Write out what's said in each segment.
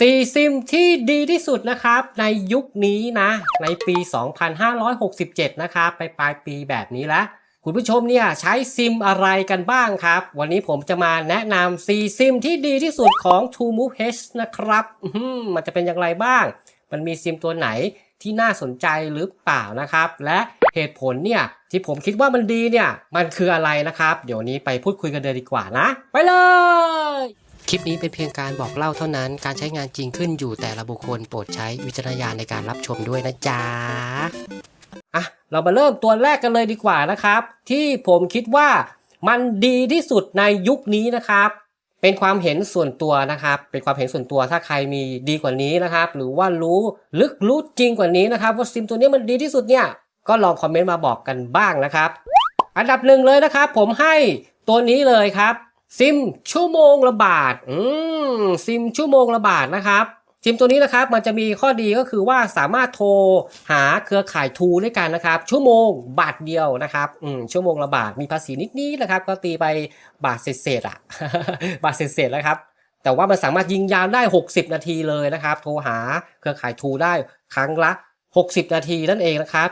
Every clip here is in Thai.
4ซิมที่ดีที่สุดนะครับในยุคนี้นะ ในปี 2567 นะครับไปปลายปีแบบนี้แล้วคุณผู้ชมเนี่ยใช้ซิมอะไรกันบ้างครับ วันนี้ผมจะมาแนะนำ4ซิมที่ดีที่สุดของ t o Move H นะครับมันจะเป็นอย่างไรบ้าง มันมีซิมตัวไหนที่น่าสนใจหรือเปล่านะครับ และเหตุผลเนี่ยที่ผมคิดว่ามันดีเนี่ยมันคืออะไรนะครับ เดี๋ยวนี้ไปพูดคุยกันเลยดีกว่านะ ไปเลย คลิปนี้เป็นเพียงการบอกเล่าเท่านั้น การใช้งานจริงขึ้นอยู่แต่ละบุคคลโปรดใช้วิจารณญาณในการรับชมด้วยนะจ๊ะ อะ เรามาเริ่มตัวแรกกันเลยดีกว่านะครับ ที่ผมคิดว่ามันดีที่สุดในยุคนี้นะครับ เป็นความเห็นส่วนตัวนะครับ เป็นความเห็นส่วนตัวถ้าใครมีดีกว่านี้นะครับ หรือว่ารู้ลึกรู้จริงกว่านี้นะครับ ว่าซิมตัวนี้มันดีที่สุดเนี่ย ก็ลองคอมเมนต์มาบอกกันบ้างนะครับ อันดับหนึ่งเลยนะครับ ผมให้ตัวนี้เลยครับ ซิมชั่วโมงละบาท อืม ซิมชั่วโมงละบาทนะครับซิมตัวนี้นะครับมันจะมีข้อดีก็คือว่าสามารถโทรหาเครือข่ายทูด้วยกันนะครับ ชั่วโมงบาทเดียวนะครับอืมชั่วโมงละบาทมีภาษีนิดๆนะครับ ก็ตีไปบาทเศษๆอะ บาทเศษๆแล้วครับ แต่ว่ามันสามารถยิงยาวได้ 60 นาทีเลยนะครับ โทรหาเครือข่ายทูได้ครั้งละ 60 นาทีนั่นเองนะครับ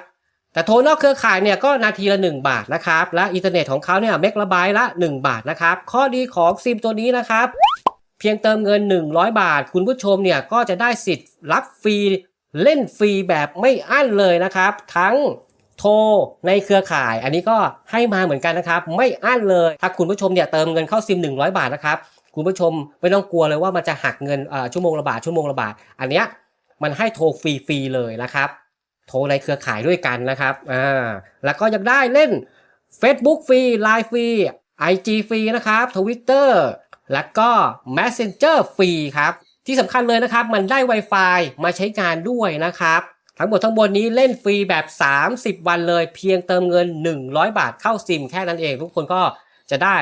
แต่โทรนอกเครือข่ายเนี่ยก็นาทีละ 1 บาทนะครับ และอินเทอร์เน็ตของเขาเนี่ยเมกะไบต์ละ 1 บาทนะครับ ข้อดีของซิมตัวนี้นะครับ เพียงเติมเงิน 100 บาท คุณผู้ชมเนี่ยก็จะได้สิทธิ์รับฟรีเล่นฟรีแบบไม่อั้นเลยนะครับ ทั้งโทรในเครือข่าย อันนี้ก็ให้มาเหมือนกันนะครับ ไม่อั้นเลย ถ้าคุณผู้ชมเนี่ยเติมเงินเข้าซิม 100 บาทนะครับคุณผู้ชมไม่ต้องกลัวเลยว่ามันจะหักเงินอ่อชั่วโมงละบาทชั่วโมงละบาทอันเนี้ยมันให้โทรฟรีๆเลยนะครับ โทรในเครือข่ายด้วยกันนะครับอ่าแล้วก็ยังได้เล่น Facebook ฟรี Line ฟรี IG ฟรีนะครับ Twitter แล้วก็ Messenger ฟรีครับที่สำคัญเลยนะครับ มันได้ Wi-Fi มาใช้งานด้วยนะครับทั้งหมดทั้งมวลนี้เล่นฟรีแบบ 30 วันเลย เพียงเติมเงิน 100 บาทเข้าซิมแค่นั้นเอง ทุกคนก็จะได้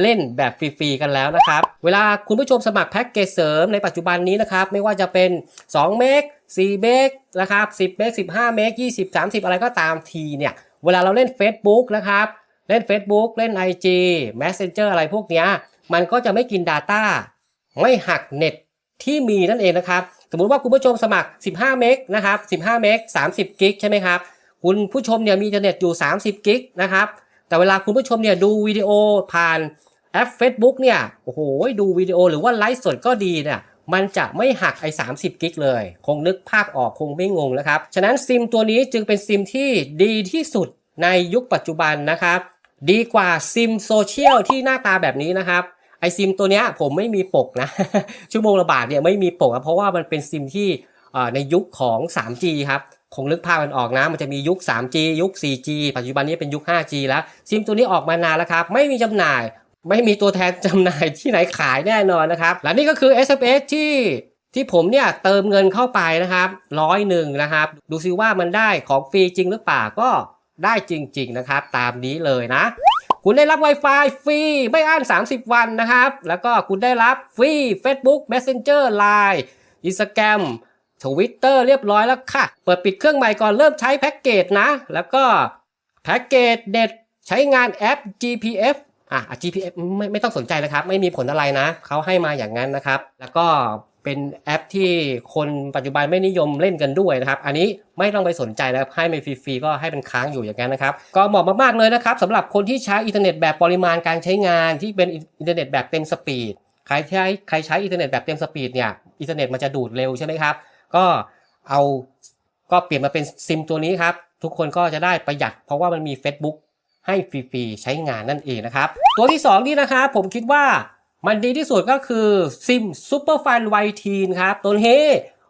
เล่นแบบฟรีๆกันแล้วนะครับ เวลาคุณผู้ชมสมัครแพ็กเกจเสริมในปัจจุบันนี้นะครับ ไม่ว่าจะเป็น 2 เมก 4เมกนะครับ10เมก15เมก20 30 อะไรก็ตามทีเนี่ย เวลาเราเล่น Facebook นะครับ เล่น Facebook เล่น IG Messenger อะไรพวกเนี้ย มันก็จะไม่กิน Data ไม่หักเน็ตที่มีนั่นเองนะครับ สมมุติว่าคุณผู้ชมสมัคร 15 เมกนะครับ 15 เมก 30 กิกใช่ไหมครับ คุณผู้ชมเนี่ยมีอินเทอร์เน็ตอยู่ 30 กิกนะครับ แต่เวลาคุณผู้ชมเนี่ยดูวิดีโอผ่านแอป Facebook เนี่ย โอ้โห ดูวิดีโอหรือว่าไลฟ์สดก็ดีเนี่ย มันจะไม่หักไอ้30 กิกเลย คงนึกภาพออกคงไม่งงนะครับ ฉะนั้นซิมตัวนี้จึงเป็นซิมที่ดีที่สุดในยุคปัจจุบันนะครับ ดีกว่าซิมโซเชียลที่หน้าตาแบบนี้นะครับไอซิมตัวเนี้ยผมไม่มีปกนะ ชั่วโมงละบาทเนี่ยไม่มีปกเพราะว่ามันเป็นซิมที่ในยุคของ 3G ครับคงนึกภาพมันออกนะ มันจะมียุค 3G ยุค 4G ปัจจุบันนี้เป็นยุค 5G แล้ว ซิมตัวนี้ออกมานานแล้วครับ ไม่มีจำหน่าย ไม่มีตัวแทนจำหน่ายที่ไหนขายแน่นอนนะครับ และนี่ก็คือ SMS ที่ที่ผมเนี่ยเติมเงินเข้าไปนะครับร้อยหนึ่งนะครับ ดูซิว่ามันได้ของฟรีจริงหรือเปล่าก็ได้จริง ๆนะครับ ตามนี้เลยนะ คุณได้รับ Wi-Fi ฟรีไม่อั้น 30 วันนะครับ แล้วก็คุณได้รับฟรี Facebook Messenger Line Instagram Twitter เรียบร้อยแล้วค่ะ เปิดปิดเครื่องใหม่ก่อนเริ่มใช้แพ็กเกจนะ แล้วก็แพ็กเกจเด็ดใช้งานแอป GPF อะ GPF ไม่ไม่ต้องสนใจนะครับ ไม่มีผลอะไรนะเขาให้มาอย่างนั้นนะครับ แล้วก็เป็นแอปที่คนปัจจุบันไม่นิยมเล่นกันด้วยนะครับ อันนี้ไม่ต้องไปสนใจนะครับให้ไม่ฟรีๆก็ให้เป็นค้างอยู่อย่างนั้นนะครับ ก็เหมาะมากๆเลยนะครับสำหรับคนที่ใช้อินเทอร์เน็ตแบบปริมาณการใช้งานที่เป็นอินเทอร์เน็ตแบบเต็มสปีดใครใช้ใครใช้อินเทอร์เน็ตแบบเต็มสปีดเนี่ยอินเทอร์เน็ตมันจะดูดเร็วใช่ไหมครับ ก็เอาก็เปลี่ยนมาเป็นซิมตัวนี้ครับ ทุกคนก็จะได้ประหยัดเพราะว่ามันมี Facebook ให้ฟรีๆใช้งานนั่นเองนะครับ ตัวที่ 2 นี่นะครับผมคิดว่ามันดีที่สุดก็คือซิม Super f u n y t e e n ครับ ตัวนี้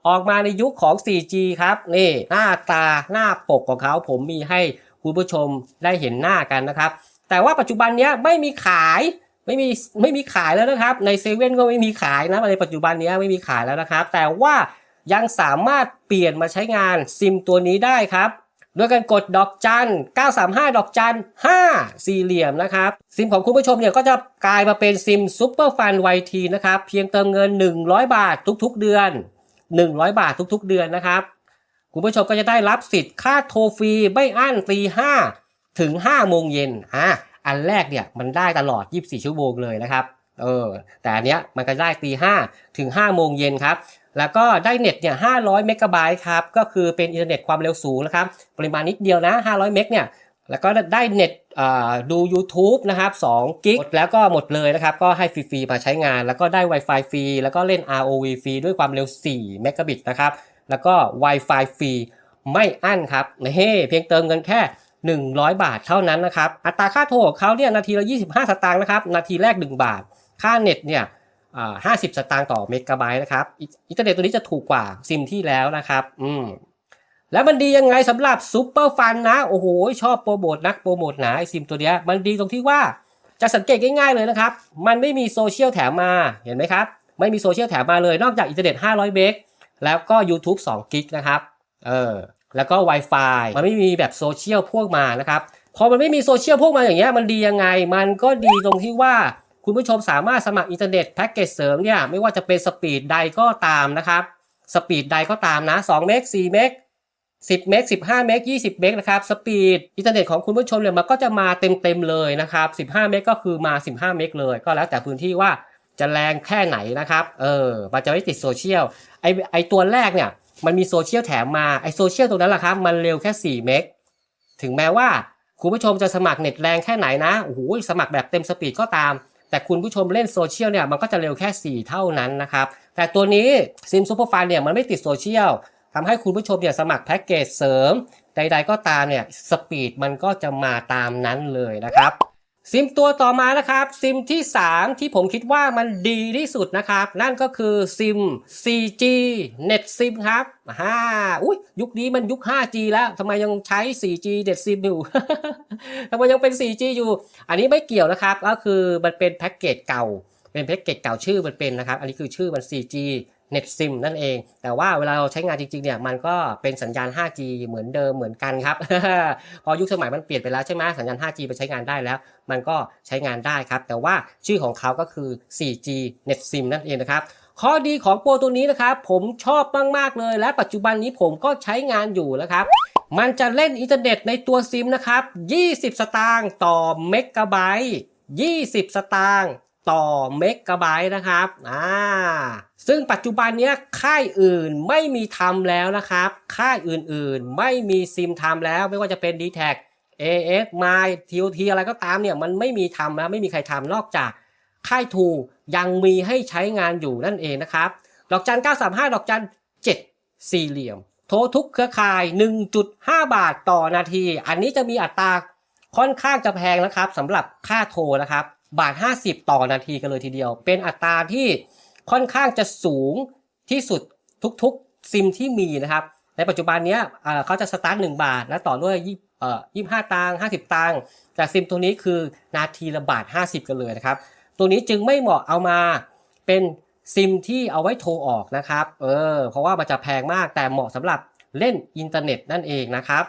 ออกมาในยุคของ 4G ครับ นี่หน้าตาหน้าปกของเขาผมมีให้คุณผู้ชมได้เห็นหน้ากันนะครับ แต่ว่าปัจจุบันนี้ไม่มีขายไม่มีไม่มีขายแล้วนะครับ ในเซเว่นก็ไม่มีขายนะในปัจจุบันนี้ไม่มีขายแล้วนะครับ แต่ว่ายังสามารถเปลี่ยนมาใช้งานซิมตัวนี้ได้ครับ ด้วยการกดดอกจัน 935 ดอกจัน 5 สี่เหลี่ยมนะครับ ซิมของคุณผู้ชมเนี่ยก็จะกลายมาเป็นซิมซูเปอร์ฟันไวทีนะครับ เพียงเติมเงิน 100 บาททุกๆเดือน 100 บาททุกๆเดือนนะครับ คุณผู้ชมก็จะได้รับสิทธิ์ค่าโทรฟรีไม่อั้นตี5ถึง 5 โมงเย็นอะอันแรกเนี่ยมันได้ตลอด 24 ชั่วโมงเลยนะครับ เออ แต่อันเนี้ยมันก็ได้ตี5ถึง 5 โมงเย็นครับ แล้วก็ได้เน็ตเนี่ย500 เมกะไบต์ครับ ก็คือเป็นอินเทอร์เน็ตความเร็วสูงนะครับ ปริมาณนิดเดียวนะ 500 เมกเนี่ย แล้วก็ได้เน็ตดู YouTube นะครับ2กิกแล้วก็หมดเลยนะครับ ก็ให้ฟรีๆมาใช้งาน แล้วก็ได้ Wi-Fi ฟรี แล้วก็เล่น ROV ฟรีด้วยความเร็ว4เมกะบิตนะครับ แล้วก็ Wi-Fi ฟรีไม่อั้นครับเฮ้เพียงเติมเงินแค่ 100 บาทเท่านั้นนะครับ อัตราค่าโทรของเขาเนี่ยนาทีละ 25 สตางค์นะครับ นาทีแรก 1 บาท ค่าเน็ตเนี่ย 50 สตางค์ต่อเมกะไบต์นะครับอินเทอร์เน็ตตัวนี้จะถูกกว่าซิมที่แล้วนะครับอืมแล้วมันดียังไงสำหรับซูเปอร์ฟันนะ โอ้โห ชอบโปรโมทนักโปรโมทหนาไอซิมตัวเนี้ยมันดีตรงที่ว่าจะสังเกตง่ายๆเลยนะครับ มันไม่มีโซเชียลแถมมาเห็นไหมครับ ไม่มีโซเชียลแถมมาเลยนอกจากอินเทอร์เน็ต 500 เมกแล้วก็ YouTube 2กิกนะครับเออแล้วก็ Wi-Fi มันไม่มีแบบโซเชียลพวกมานะครับพอมันไม่มีโซเชียลพวกมาอย่างเงี้ยมันดียังไง มันก็ดีตรงที่ว่า คุณผู้ชมสามารถสมัครอินเทอร์เน็ตแพ็กเกจเสริมเนี่ยไม่ว่าจะเป็นสปีดใดก็ตามนะครับสปีดใดก็ตามนะ2เมก4เมก10 เมก 15 เมก 20 เมกนะครับ สปีดอินเทอร์เน็ตของคุณผู้ชมเนี่ยมันก็จะมาเต็มๆเลยนะครับ 15 เมกก็คือมา 15 เมกเลย ก็แล้วแต่พื้นที่ว่าจะแรงแค่ไหนนะครับ เออมันจะไม่ติดโซเชียล ไอไอตัวแรกเนี่ย มันมีโซเชียลแถมมา ไอโซเชียลตัวนั้นแหละครับ มันเร็วแค่ 4 เมก ถึงแม้ว่าคุณผู้ชมจะสมัครเน็ตแรงแค่ไหนนะ โอ้โห สมัครแบบเต็มสปีดก็ตาม แต่คุณผู้ชมเล่นโซเชียลเนี่ยมันก็จะเร็วแค่ 4 เท่านั้นนะครับ แต่ตัวนี้ซิมซูเปอร์ฟันเนี่ยมันไม่ติดโซเชียลทำให้คุณผู้ชมเนี่ยสมัครแพ็กเกจเสริม ใด ๆ ก็ตามเนี่ยสปีดมันก็จะมาตามนั้นเลยนะครับ ซิมตัวต่อมานะครับซิมที่ 3 ที่ผมคิดว่ามันดีที่สุดนะครับ นั่นก็คือซิม 4G Net SIM ครับฮ่าอุ้ยยุคนี้มันยุค 5G แล้วทำไมยังใช้ 4G Net SIM อยู่ทำไมยังเป็น 4G อยู่ อันนี้ไม่เกี่ยวนะครับ ก็คือมันเป็นแพ็กเกจเก่า เป็นแพ็กเกจเก่าชื่อมันเป็นนะครับ อันนี้คือชื่อมัน 4G Net SIM นั่นเอง แต่ว่าเวลาเราใช้งานจริงๆเนี่ยมันก็เป็นสัญญาณ 5G เหมือนเดิมเหมือนกันครับ พอยุคสมัยมันเปลี่ยนไปแล้วใช่ไหมสัญญาณ 5G ไปใช้งานได้แล้ว มันก็ใช้งานได้ครับ แต่ว่าชื่อของเขาก็คือ 4G Net SIM นั่นเองนะครับข้อดีของโปรตัวนี้นะครับ ผมชอบมาก ๆ เลย และปัจจุบันนี้ผมก็ใช้งานอยู่นะครับมันจะเล่นอินเทอร์เน็ตในตัวซิมนะครับ 20 สตางค์ต่อเมกะไบต์ 20 สตางค์ ต่อเมกะไบต์นะครับอ่าซึ่งปัจจุบันเนี้ยค่ายอื่นไม่มีทำแล้วนะครับ ค่ายอื่นๆ ไม่มีซิมทำแล้ว ไม่ว่าจะเป็น d t แท AS My TOT อะไรก็ตามเนี่ยมันไม่มีทำแล้วไม่มีใครทำนอกจากค่ายทูยังมีให้ใช้งานอยู่นั่นเองนะครับ ดอกจัน 935 ดอกจัน 7 สี่เหลี่ยม โทรทุกเครือข่าย 1.5 บาทต่อนาที อันนี้จะมีอัตราค่อนข้างจะแพงนะครับสำหรับค่าโทรนะครับ บาท 50 ต่อนาทีกันเลยทีเดียว เป็นอัตราที่ค่อนข้างจะสูงที่สุดทุกๆซิมที่มีนะครับ ในปัจจุบันนี้เขาจะสตาร์ท1บาท แล้วต่อด้วยยี่เอ่อ25ตังค์50ตังค์แต่ซิมตัวนี้คือนาทีละบาท 50 กันเลยนะครับ ตัวนี้จึงไม่เหมาะเอามาเป็นซิมที่เอาไว้โทรออกนะครับ เออ เพราะว่ามันจะแพงมากแต่เหมาะสำหรับเล่นอินเทอร์เน็ตนั่นเองนะครับ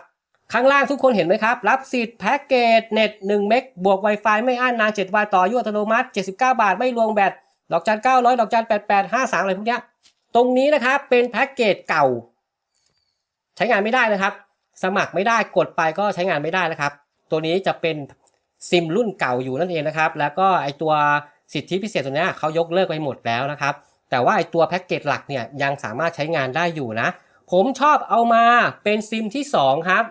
ข้างล่างทุกคนเห็นไหมครับ รับสิทธิ์แพ็กเกจเน็ต1เมกบวก Wi-Fi ไม่อั้นนาน7วันต่ออายุอัตโนมัติ 79 บาท ไม่รวมแบตดอกจัน900 ดอกจัน88 53 อะไรพวกเนี้ยตรงนี้นะครับเป็นแพ็กเกจเก่า ใช้งานไม่ได้นะครับ สมัครไม่ได้กดไปก็ใช้งานไม่ได้นะครับ ตัวนี้จะเป็นซิมรุ่นเก่าอยู่นั่นเองนะครับ แล้วก็ไอตัวสิทธิพิเศษตัวเนี้ยเขายกเลิกไปหมดแล้วนะครับ แต่ว่าไอตัวแพ็กเกจหลักเนี่ยยังสามารถใช้งานได้อยู่นะ ผมชอบเอามาเป็นซิมที่2ครับ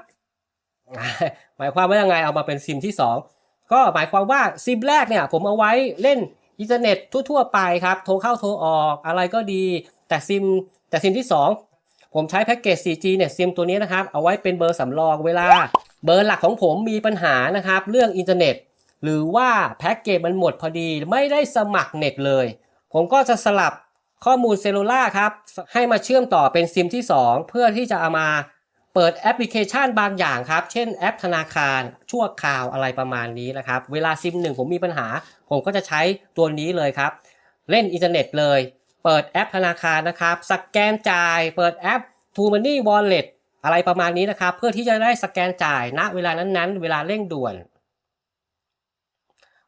หมายความว่ายังไงเอามาเป็นซิมที่ 2 ก็หมายความว่าซิมแรกเนี่ยผมเอาไว้เล่นอินเทอร์เน็ตทั่วๆไปครับ โทรเข้าโทรออกอะไรก็ดี แต่ซิมแต่ซิมที่ 2 ผมใช้แพ็กเกจ 4G เนี่ยซิมตัวนี้นะครับ เอาไว้เป็นเบอร์สำรองเวลา เบอร์หลักของผมมีปัญหานะครับ เรื่องอินเทอร์เน็ต หรือว่าแพ็กเกจมันหมดพอดีไม่ได้สมัครเน็ตเลย ผมก็จะสลับข้อมูลเซลลูล่าครับ ให้มาเชื่อมต่อเป็นซิมที่ 2 เพื่อที่จะเอามา เปิดแอปพลิเคชันบางอย่างครับ เช่นแอปธนาคารชั่วคราวอะไรประมาณนี้นะครับ เวลาซิมหนึ่งผมมีปัญหา ผมก็จะใช้ตัวนี้เลยครับ เล่นอินเทอร์เน็ตเลย เปิดแอปธนาคารนะครับ สแกนจ่าย เปิดแอป t o Money Wallet อะไรประมาณนี้นะครับ เพื่อที่จะได้สแกนจ่ายณเวลานั้นๆ เวลาเร่งด่วน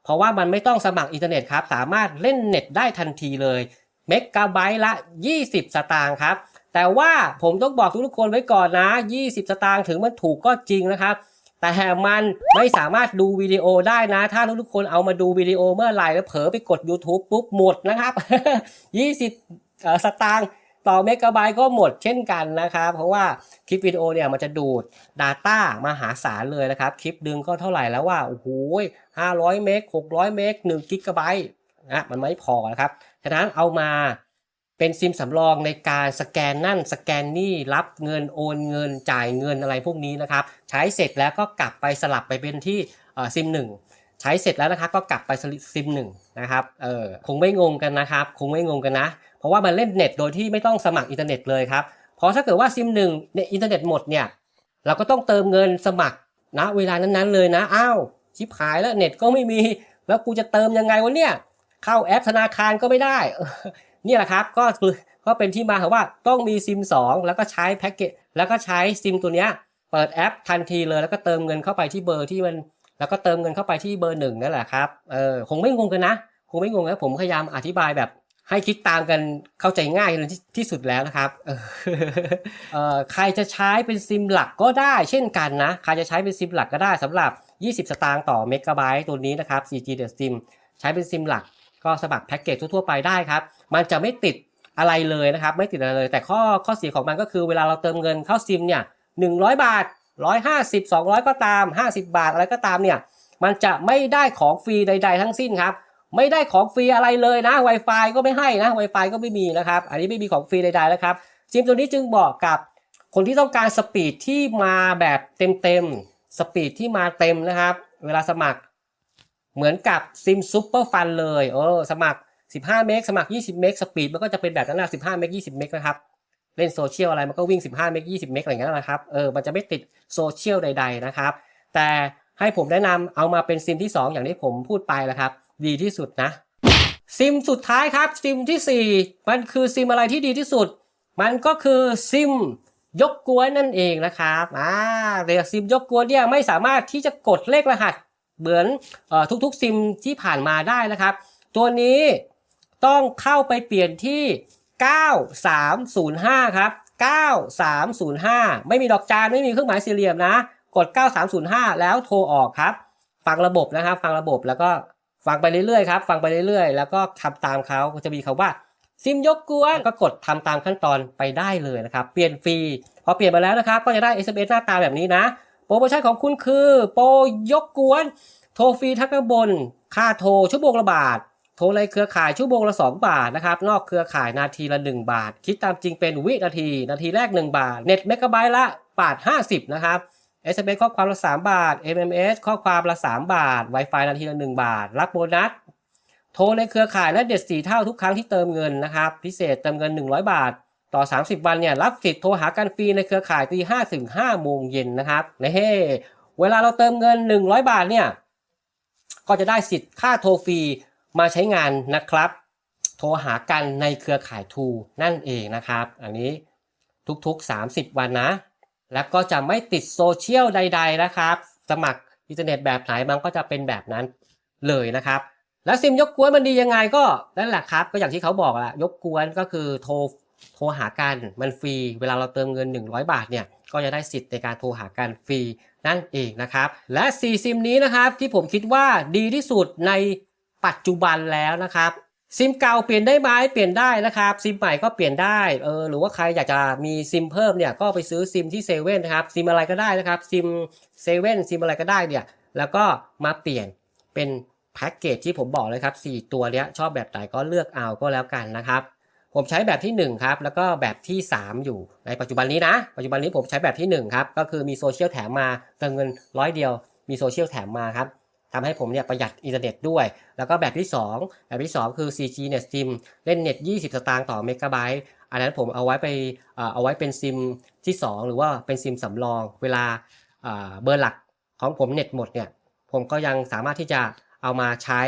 เพราะว่ามันไม่ต้องสมัครอินเทอร์เน็ตครับ สามารถเล่นเน็ตได้ทันทีเลยเมกะไบต์ละ 20 สตางค์ครับ แต่ว่าผมต้องบอกทุกๆคนไว้ก่อนนะ 20 สตางค์ถึงมันถูกก็จริงนะครับ แต่มันไม่สามารถดูวิดีโอได้นะ ถ้าทุกๆคนเอามาดูวิดีโอเมื่อไหร่แล้วเผลอไปกด YouTube ปุ๊บหมดนะครับ 20 สตางค์ต่อเมกะไบต์ก็หมดเช่นกันนะครับ เพราะว่าคลิปวิดีโอเนี่ยมันจะดูด Data มาหาศาลเลยนะครับ คลิปดึงก็เท่าไหร่แล้วว่า โอ้โห500 เมก600 เมก1กิกะไบต์นะมันไม่พอนะครับ ฉะนั้นเอามา เป็นซิมสำรองในการสแกนนั่นสแกนนี่รับเงินโอนเงินจ่ายเงินอะไรพวกนี้นะครับ ใช้เสร็จแล้วก็กลับไปสลับไปเป็นที่ซิมหนึ่งใช้เสร็จแล้วนะครับก็กลับไปซิมหนึ่งนะครับเออคงไม่งงกันนะครับ คงไม่งงกันนะ เพราะว่ามันเล่นเน็ตโดยที่ไม่ต้องสมัครอินเทอร์เน็ตเลยครับเพราะถ้าเกิดว่าซิมหนึ่งเนี่ยอินเทอร์เน็ตหมดเนี่ยเราก็ต้องเติมเงินสมัครนะเวลานั้นๆเลยนะอ้าวชิบหายแล้วเน็ตก็ไม่มี แล้วกูจะเติมยังไงวะเนี่ยเข้าแอปธนาคารก็ไม่ได้ นี่แหละครับก็คือก็เป็นที่มาของว่าต้องมีซิม 2 แล้วก็ใช้แพ็กเกจแล้วก็ใช้ซิมตัวเนี้ยเปิดแอปทันทีเลย แล้วก็เติมเงินเข้าไปที่เบอร์ที่มัน แล้วก็เติมเงินเข้าไปที่เบอร์หนึ่งนั่นแหละครับเออคงไม่งงกันนะคงไม่งงนะผมพยายามอธิบายแบบให้คิดตามกันเข้าใจง่ายที่ที่สุดแล้วนะครับเออเออใครจะใช้เป็นซิมหลักก็ได้เช่นกันนะ ใครจะใช้เป็นซิมหลักก็ได้สำหรับ 20 สตางค์ต่อเมกะไบต์ตัวนี้นะครับ 4G The SIM ใช้เป็นซิมหลักก็สมัครแพ็กเกจทั่วๆไปได้ครับ มันจะไม่ติดอะไรเลยนะครับ ไม่ติดอะไรเลย แต่ข้อข้อเสียของมันก็คือเวลาเราเติมเงินเข้าซิมเนี่ย100บาท150 200ก็ตาม50บาทอะไรก็ตามเนี่ยมันจะไม่ได้ของฟรีใด ๆ ทั้งสิ้นครับ ไม่ได้ของฟรีอะไรเลยนะ Wi-Fi ก็ไม่ให้นะ Wi-Fi ก็ไม่มีนะครับ อันนี้ไม่มีของฟรีใดๆแล้วครับซิมตัวนี้จึงบอกกับคนที่ต้องการสปีดที่มาแบบเต็มๆสปีดที่มาเต็มนะครับ เวลาสมัครเหมือนกับซิมซูเปอร์ฟันเลยเออสมัคร 15 เมกสมัคร 20 เมกสปีดมันก็จะเป็นแบบนั้นนะ15 เมก 20 เมกนะครับ เล่นโซเชียลอะไรมันก็วิ่ง 15 เมก 20 เมกอะไรอย่างเงี้ยนะครับ เออ มันจะไม่ติดโซเชียลใด ๆ นะครับ แต่ให้ผมแนะนำเอามาเป็นซิมที่ 2 อย่างที่ผมพูดไปแล้วครับ ดีที่สุดนะ ซิมสุดท้ายครับ ซิมทีสี่4 มันคือซิมอะไรที่ดีที่สุด มันก็คือซิมยกกวนนั่นเองนะครับอ่าแต่ซิมยกกวนเนี่ยไม่สามารถที่จะกดเลขรหัสเหมือนเอ่อทุกๆซิมที่ผ่านมาได้นะครับ ตัวนี้ ต้องเข้าไปเปลี่ยนที่ 9305 ครับ 9305 ไม่มีดอกจานไม่มีเครื่องหมายสี่เหลี่ยมนะ กด 9305 แล้วโทรออกครับ ฟังระบบนะครับ ฟังระบบแล้วก็ฟังไปเรื่อยๆครับ ฟังไปเรื่อยๆ แล้วก็ทำตามเขาจะมีคาว่าซิมยกกวนก็กดทำตามขั้นตอนไปได้เลยนะครับ เปลี่ยนฟรี พอเปลี่ยนมาแล้วนะครับ ก็จะได้ SMS หน้าตาแบบนี้นะ โปรโมชั่นของคุณคือ โปรยกกวน โทรฟรีทั้งข้างบน ค่าโทรชั่วโมงละบาท โทรในเครือข่ายชั่วโมงละ 2 บาทนะครับนอกเครือข่ายนาทีละ 1 บาท คิดตามจริงเป็นวินาที นาทีแรก 1 บาท เน็ตเมกะไบต์ละบาท 50 นะครับ SMS ข้อความละ 3 บาท MMS ข้อความละ 3 บาท Wi-Fi นาทีละ 1 บาท รับโบนัส โทรในเครือข่ายและเด็ดสีเท่าทุกครั้งที่เติมเงินนะครับ พิเศษเติมเงิน 100 บาท ต่อ 30 วันเนี่ยรับสิทธิ์โทรหากันฟรีในเครือข่ายตี5ถึง5โมงเย็นนะครับในเฮ้เวลาเราเติมเงิน 100 บาทเนี่ยก็จะได้สิทธิ์ค่าโทรฟรี มาใช้งานนะครับ โทรหากันในเครือข่ายทูนั่นเองนะครับ อันนี้ทุกๆ 30 วันนะ แล้วก็จะไม่ติดโซเชียลใด ๆ นะครับ สมัครอินเทอร์เน็ตแบบไหนมันก็จะเป็นแบบนั้นเลยนะครับ แล้วซิมยกกวนมันดียังไงก็นั่นแหละครับ ก็อย่างที่เขาบอกอะยกกวนก็คือโทรโทรหากันมันฟรี เวลาเราเติมเงิน 100 บาทเนี่ยก็จะได้สิทธิ์ในการโทรหากันฟรีนั่นเองนะครับ และ 4 ซิมนี้นะครับที่ผมคิดว่าดีที่สุดใน ปัจจุบันแล้วนะครับซิมเก่าเปลี่ยนได้ไหมเปลี่ยนได้นะครับซิมใหม่ก็เปลี่ยนได้เออหรือว่าใครอยากจะมีซิมเพิ่มเนี่ยก็ไปซื้อซิมที่เซเว่นนะครับซิมอะไรก็ได้นะครับซิมเซเว่นซิมอะไรก็ได้เนี่ยแล้วก็มาเปลี่ยนเป็นแพ็กเกจที่ผมบอกเลยครับ 4 ตัวเนี้ยชอบแบบไหนก็เลือกเอาก็แล้วกันนะครับ ผมใช้แบบที่ 1 ครับ แล้วก็แบบที่ 3 อยู่ในปัจจุบันนี้นะ ปัจจุบันนี้ผมใช้แบบที่ 1 ครับ ก็คือมีโซเชียลแถมมาเติมเงินร้อยเดียว มีโซเชียลแถมมาครับ ทำให้ผมเนี่ยประหยัดอินเทอร์เน็ตด้วย แล้วก็แบบที่ 2 แบบที่ 2 คือ 4G เน็ตซิมเล่นเน็ต 20 สตางค์ต่อเมกะไบต์อันนั้นผมเอาไว้ไปเอาไว้เป็นซิมที่ 2 หรือว่าเป็นซิมสำรอง เวลาเอ่อเบอร์หลักของผมเน็ตหมดเนี่ยผมก็ยังสามารถที่จะเอามาใช้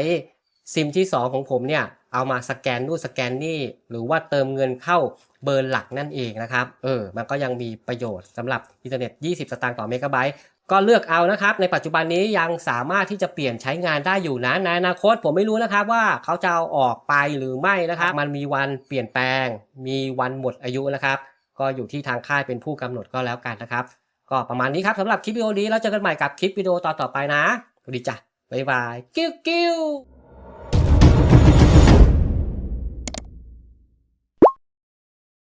ซิมที่ 2 ของผมเนี่ยเอามาสแกนนู่นสแกนนี่ หรือว่าเติมเงินเข้าเบอร์หลักนั่นเองนะครับ เออ มันก็ยังมีประโยชน์สำหรับอินเทอร์เน็ต 20 สตางค์ต่อเมกะไบต์ ก็เลือกเอานะครับ ในปัจจุบันนี้ยังสามารถที่จะเปลี่ยนใช้งานได้อยู่นะในอนาคตผมไม่รู้นะครับว่าเขาจะเอาออกไปหรือไม่นะครับ มันมีวันเปลี่ยนแปลง มีวันหมดอายุนะครับ ก็อยู่ที่ทางค่ายเป็นผู้กำหนดก็แล้วกันนะครับ ก็ประมาณนี้ครับสำหรับคลิปวิดีโอนี้แล้วเจอกันใหม่กับคลิปวิดีโอต่อๆไปนะสวัสดีจ้ะบ๊ายบายกิ้วกิ้ว